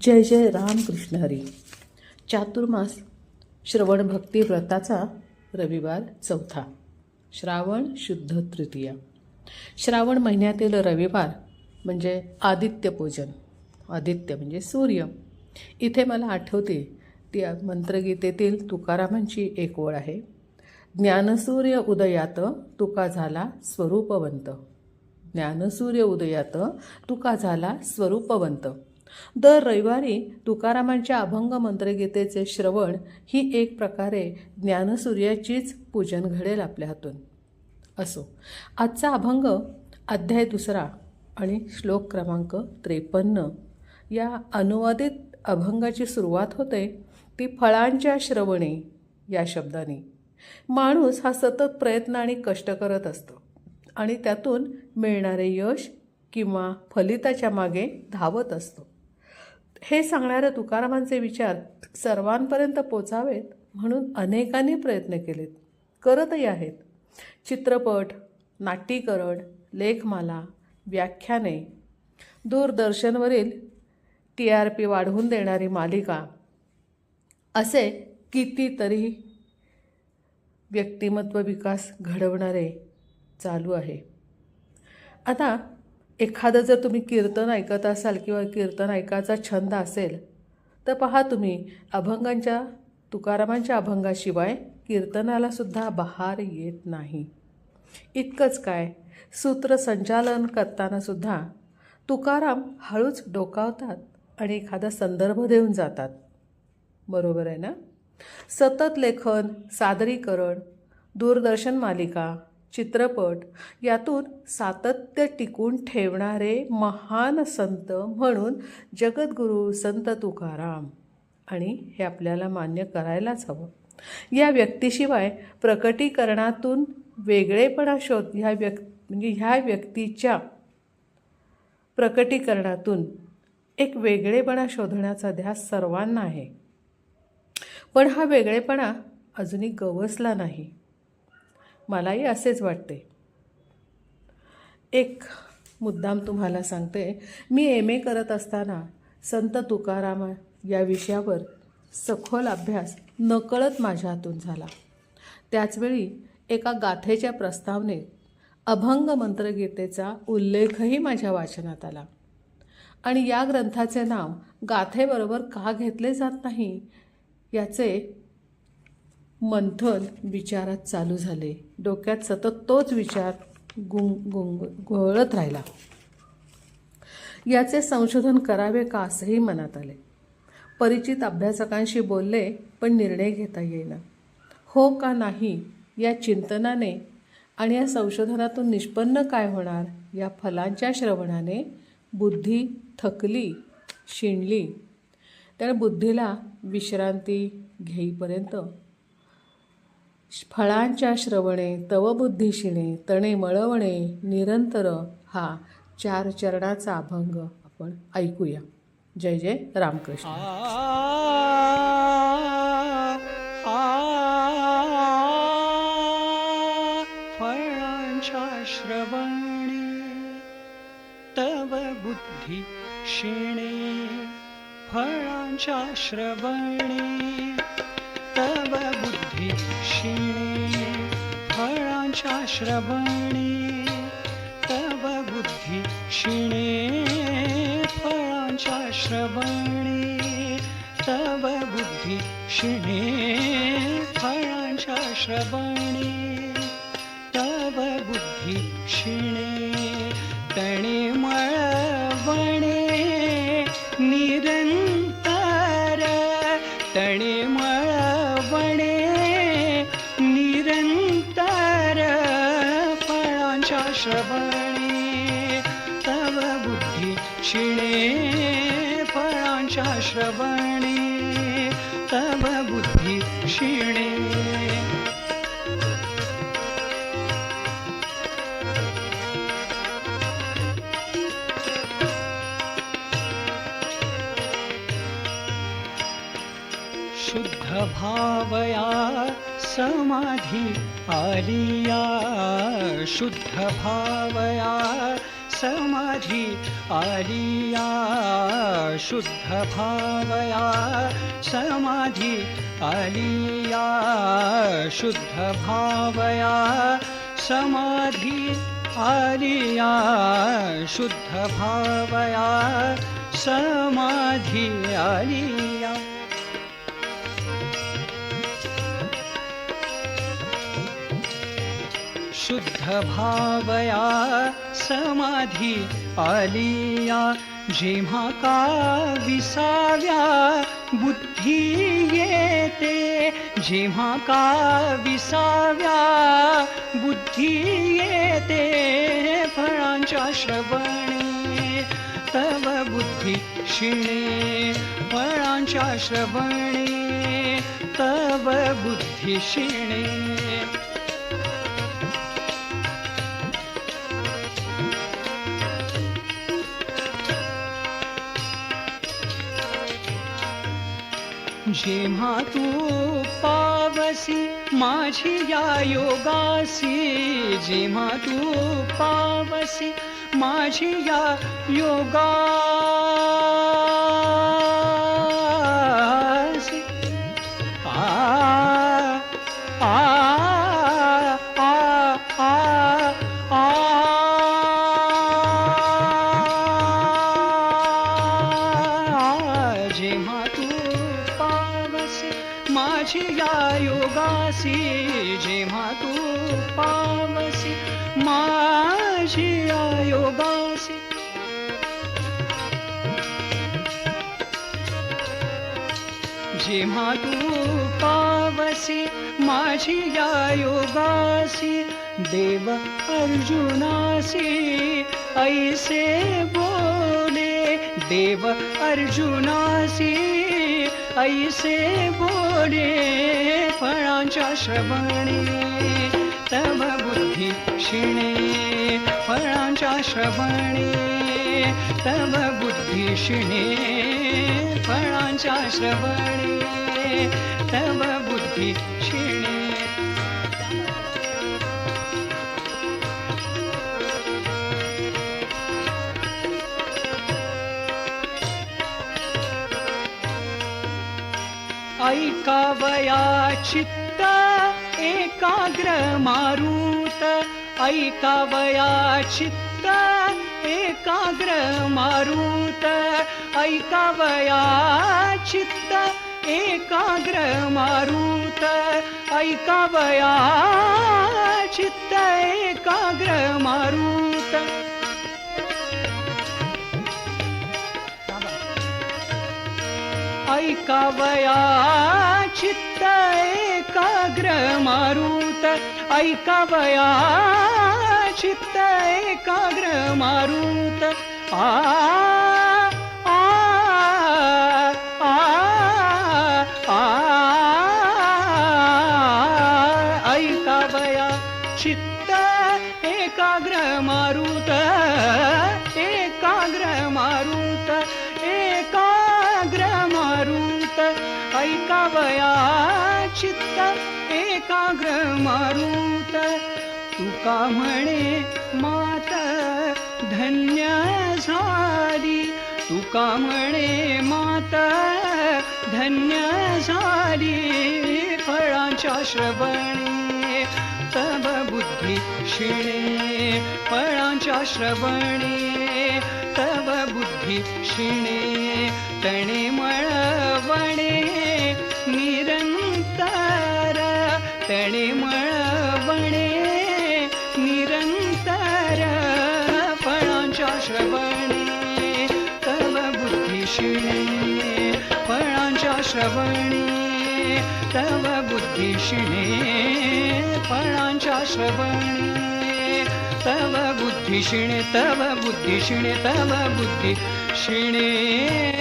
जय जय रामकृष्ण हरी. चातुर्मास श्रवण भक्ती व्रताचा रविवार चौथा. श्रावण शुद्ध तृतीया. श्रावण महिन्यातील रविवार म्हणजे आदित्य पूजन. आदित्य म्हणजे सूर्य. इथे मला आठवते ती मंत्रगीतेतील तुकारामांची एक ओळ आहे. ज्ञानसूर्य उदयात तुका झाला स्वरूपवंत. ज्ञानसूर्य उदयात तुका झाला स्वरूपवंत. दर रविवारी तुकारामांच्या अभंग मंत्रगीतेचे श्रवण ही एक प्रकारे ज्ञानसूर्याचीच पूजन घडेल आपल्या हातून. असो आजचा अभंग अध्याय दुसरा आणि श्लोक क्रमांक त्रेपन्न या अनुवादित अभंगाची सुरुवात होते ती फळांच्या श्रवणे या शब्दाने. माणूस हा सतत प्रयत्न आणि कष्ट करत असतो आणि त्यातून मिळणारे यश किंवा फलिताच्या मागे धावत असतो. हे सांगणाऱ्या तुकारामांचे विचार सर्वांपर्यंत पोचावेत म्हणून अनेकांनी प्रयत्न केलेत. करतही आहेत. चित्रपट नाट्यीकरण लेखमाला व्याख्याने दूरदर्शनवरील टी आर पी वाढवून देणारी मालिका असे कितीतरी व्यक्तिमत्व विकास घडवणारे चालू आहे. आता एखादं जर तुम्ही कीर्तन ऐकत असाल किंवा कीर्तन ऐकायचा छंद असेल तर पहा तुम्ही अभंगांच्या तुकारामांच्या अभंगाशिवाय कीर्तनालासुद्धा बहार येत नाही. इतकंच काय सूत्रसंचालन करतानासुद्धा तुकाराम हळूच डोकावतात आणि एखादा संदर्भ देऊन जातात. बरोबर आहे ना? सतत लेखन सादरीकरण दूरदर्शन मालिका चित्रपट यातून सातत्य टिकून ठेवणारे महान संत म्हणून जगद्गुरू संत तुकाराम. आणि हे आपल्याला मान्य करायलाच हवं. या व्यक्तीशिवाय प्रकटीकरणातून वेगळेपणा शोध ह्या व्यक् म्हणजे ह्या व्यक्तीच्या प्रकटीकरणातून एक वेगळेपणा शोधण्याचा ध्यास सर्वांना आहे. पण हा वेगळेपणा अजूनही गवसला नाही. मलाही असेच वाटते. एक मुद्दाम तुम्हाला सांगते. मी एम ए करत असताना संत तुकाराम या विषयावर सखोल अभ्यास नकळत माझ्या हातून झाला. त्याचवेळी एका गाथेच्या प्रस्तावनेत अभंग मंत्रगीतेचा उल्लेखही माझ्या वाचनात आला. आणि या ग्रंथाचे नाव गाथेबरोबर का घेतले जात नाही याचे मंथन विचारात चालू झाले. डोक्यात सतत तोच विचार गुंग गुंग घोळत राहिला. याचे संशोधन करावे का असंही मनात आले. परिचित अभ्यासकांशी बोलले पण निर्णय घेता येईना. हो का नाही या चिंतनाने आणि या संशोधनातून निष्पन्न काय होणार या फलांच्या श्रवणाने बुद्धी थकली शिणली. त्याने बुद्धीला विश्रांती घेईपर्यंत फळांच्या श्रवणे तवबुद्धीशिणे तणे मळवणे निरंतर हा चार चरणाचा अभंग आपण ऐकूया जय जय रामकृष्ण फळांच्या श्रवणे तव बुद्धी शिणे फळांच्या श्रवणे तव बुद्धी शिणे फळांच्या श्रवणे तव बुद्धी शिणे फळांच्या श्रवणे तव बुद्धी शिणे फळांच्या श्रवणे तव बुद्धी बुद्धी फळांच्या श्रवणे तब बुद्धी शिणे शुद्ध भावया समाधी आलिया शुद्ध भावया समाधी आलिया शुद्ध भावया। समाधी आलिया शुद्ध भावया। समाधी आलिया शुद्ध भावया। समाधी आलिया। शुद्ध भावया समाधी आलिया जेव्हा का विसाव्या बुद्धी येते जेव्हा का विसाव्या बुद्धी येते फळांच्या श्रवणे तव बुद्धी शिणे फळांच्या श्रवणे तव बुद्धी शिणे जेव्हा तू पावसी माझी या योगासी. जेव्हा तू पावसी माझी या योगा या योगासी जेव्हा तू पावसी माझी या योगासी जेव्हा तू पावसी माझी या योगासी देव अर्जुनासी ऐसे बोले देव अर्जुनासी ऐसे बोडे फळांच्या श्रवणे तव बुद्धी शिणे फळांच्या श्रवणे तव बुद्धी शिणे फळांच्या श्रवणे तव बुद्धी शिणे. ऐकावया चित्त एकाग्र मारुत. ऐकावया चित्त एकाग्र मारुत. ऐकावया चित्त एकाग्र मारुत. ऐकावया चित्त एकाग्र मारुत. ऐकावया चित्त एकाग्र मारुत. ऐकावया चित्त एकाग्र मारुत. आ आ आ आ ऐकावया चित्त एकाग्र मारुत. एकाग्र मारुत. ऐका ऐकावया चित्त एकाग्र मारुत. तुका म्हणे मात धन्य झाली. तुका म्हणे मात धन्य झाली. फळांच्या श्रवणे तब बुद्धी शिणे. फळांच्या श्रवणे तब बुद्धी शिणे. तणे मळ मळे मळवणे निरंतर. फळांच्या श्रवणे तव बुद्धी शिणे. फळांच्या श्रवणे तव बुद्धी शिणे. फळांच्या श्रवणे तव बुद्धिशिणे तव बुद्धिशिणे तव बुद्धी शिणे.